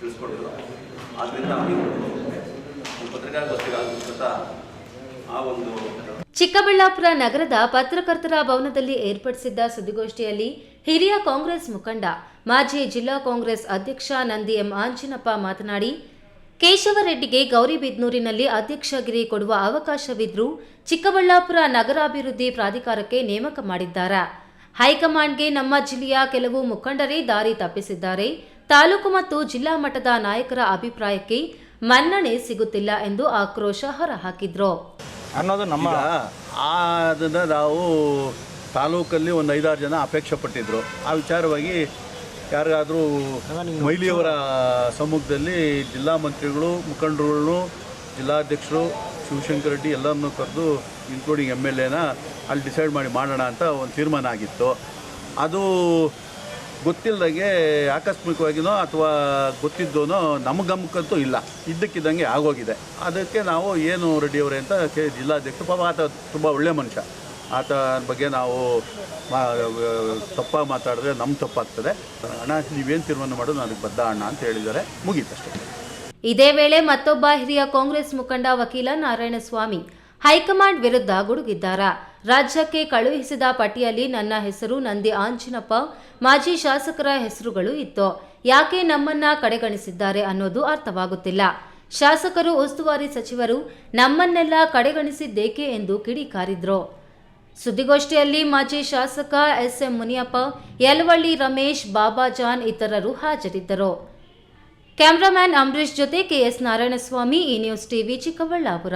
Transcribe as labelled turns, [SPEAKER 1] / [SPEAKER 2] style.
[SPEAKER 1] ತಿಳಿಸ್ಕೊಟ್ಟಿದ್ರು. ಆದ್ದರಿಂದ ಪತ್ರಿಕಾಗೋಷ್ಠಿಗಾಗುತ್ತ ಆ ಒಂದು
[SPEAKER 2] ಚಿಕ್ಕಬಳ್ಳಾಪುರ ನಗರದ ಪತ್ರಕರ್ತರ ಭವನದಲ್ಲಿ ಏರ್ಪಡಿಸಿದ್ದ ಸುದ್ದಿಗೋಷ್ಠಿಯಲ್ಲಿ ಹಿರಿಯ ಕಾಂಗ್ರೆಸ್ ಮುಖಂಡ, ಮಾಜಿ ಜಿಲ್ಲಾ ಕಾಂಗ್ರೆಸ್ ಅಧ್ಯಕ್ಷ ನಂದಿ ಎಂ ಆಂಜಿನಪ್ಪ ಮಾತನಾಡಿ, ಕೇಶವರೆಡ್ಡಿಗೆ ಗೌರಿಬಿದ್ನೂರಿನಲ್ಲಿ ಅಧ್ಯಕ್ಷಗಿರಿ ಕೊಡುವ ಅವಕಾಶವಿದ್ರೂ ಚಿಕ್ಕಬಳ್ಳಾಪುರ ನಗರಾಭಿವೃದ್ಧಿ ಪ್ರಾಧಿಕಾರಕ್ಕೆ ನೇಮಕ ಮಾಡಿದ್ದಾರೆ? ಹೈಕಮಾಂಡ್ಗೆ ನಮ್ಮ ಜಿಲ್ಲೆಯ ಕೆಲವು ಮುಖಂಡರೇ ದಾರಿ ತಪ್ಪಿಸಿದ್ದಾರೆ. ತಾಲೂಕು ಮತ್ತು ಜಿಲ್ಲಾ ಮಟ್ಟದ ನಾಯಕರ ಅಭಿಪ್ರಾಯಕ್ಕೆ ಮನ್ನಣೆ ಸಿಗುತ್ತಿಲ್ಲ ಎಂದು ಆಕ್ರೋಶ ಹೊರಹಾಕಿದ್ರು.
[SPEAKER 3] ಅನ್ನೋದು ನಮ್ಮ
[SPEAKER 4] ಆದ ಆ ಅದನ್ನು ನಾವು ತಾಲೂಕಲ್ಲಿ ಒಂದು ಐದಾರು ಜನ ಅಪೇಕ್ಷೆ ಪಟ್ಟಿದ್ರು. ಆ ವಿಚಾರವಾಗಿ ಯಾರಿಗಾದರೂ ಮೈಲಿಯವರ ಸಮ್ಮುಖದಲ್ಲಿ ಜಿಲ್ಲಾ ಮಂತ್ರಿಗಳು ಮುಖಂಡರುಗಳು ಜಿಲ್ಲಾಧ್ಯಕ್ಷರು ಶಿವಶಂಕರ ರೆಡ್ಡಿ ಎಲ್ಲರನ್ನೂ ಕರೆದು ಇನ್ಕ್ಲೂಡಿಂಗ್ ಎಂ ಎಲ್ ಎನ ಅಲ್ಲಿ ಡಿಸೈಡ್ ಮಾಡಿ ಮಾಡೋಣ ಅಂತ ಒಂದು ತೀರ್ಮಾನ ಆಗಿತ್ತು. ಅದು ಗೊತ್ತಿಲ್ಲದಾಗೆ ಆಕಸ್ಮಿಕವಾಗಿನೋ ಅಥವಾ ಗೊತ್ತಿದ್ದೋನೋ ನಮ್ಮ ಗಮಕಂತೂ ಇಲ್ಲ. ಇದ್ದಕ್ಕಿದ್ದಂಗೆ ಆಗೋಗಿದೆ. ಅದಕ್ಕೆ ನಾವು ಏನು ರೆಡ್ಡಿಯವರೇ ಅಂತ ಕೆ ಜಿಲ್ಲಾಧ್ಯಕ್ಷರು ಪಾಪ ಆತ ತುಂಬ ಒಳ್ಳೆಯ ಮನುಷ್ಯ. ಆತ ಬಗ್ಗೆ ನಾವು ತಪ್ಪಾಗಿ ಮಾತಾಡಿದ್ರೆ ನಮ್ಮ ತಪ್ಪಾಗ್ತದೆ. ಅಣ್ಣ, ನೀವೇನು ತೀರ್ಮಾನ ಮಾಡೋದು ನನಗೆ ಬದ್ಧ ಅಣ್ಣ ಅಂತ ಹೇಳಿದ್ದಾರೆ. ಮುಗೀತಷ್ಟೇ.
[SPEAKER 2] ಇದೇ ವೇಳೆ ಮತ್ತೊಬ್ಬ ಹಿರಿಯ ಕಾಂಗ್ರೆಸ್ ಮುಖಂಡ ವಕೀಲ ನಾರಾಯಣಸ್ವಾಮಿ. ಹೈಕಮಾಂಡ್ ವಿರುದ್ಧ ಗುಡುಗಿದ್ದಾರ. ರಾಜ್ಯಕ್ಕೆ ಕಳುಹಿಸಿದ ಪಟ್ಟಿಯಲ್ಲಿ ನನ್ನ ಹೆಸರು ನಂದಿ ಆಂಜಿನಪ್ಪ, ಮಾಜಿ ಶಾಸಕರ ಹೆಸರುಗಳು ಇತ್ತು. ಯಾಕೆ ನಮ್ಮನ್ನ ಕಡೆಗಣಿಸಿದ್ದಾರೆ ಅನ್ನೋದು ಅರ್ಥವಾಗುತ್ತಿಲ್ಲ. ಶಾಸಕರು, ಉಸ್ತುವಾರಿ ಸಚಿವರು, ನಮ್ಮನ್ನೆಲ್ಲ ಕಡೆಗಣಿಸಿದ್ದೇಕೆ ಎಂದು ಕಿಡಿಕಾರಿದ್ರು ಸುದ್ದಿಗೋಷ್ಠಿಯಲ್ಲಿ ಮಾಜಿ ಶಾಸಕ ಎಸ್ಎಂ ಮುನಿಯಪ್ಪ, ಯಲವಳ್ಳಿ ರಮೇಶ್ ಬಾಬಾಜಾನ್ ಇತರರು ಹಾಜರಿದ್ದರು. ಕ್ಯಾಮರಾಮ್ಯಾನ್ ಅಂಬರೀಶ್ ಜೊತೆ ಕೆಎಸ್ ನಾರಾಯಣಸ್ವಾಮಿ ಈ ನ್ಯೂಸ್ ಟಿವಿ ಚಿಕ್ಕಬಳ್ಳಾಪುರ.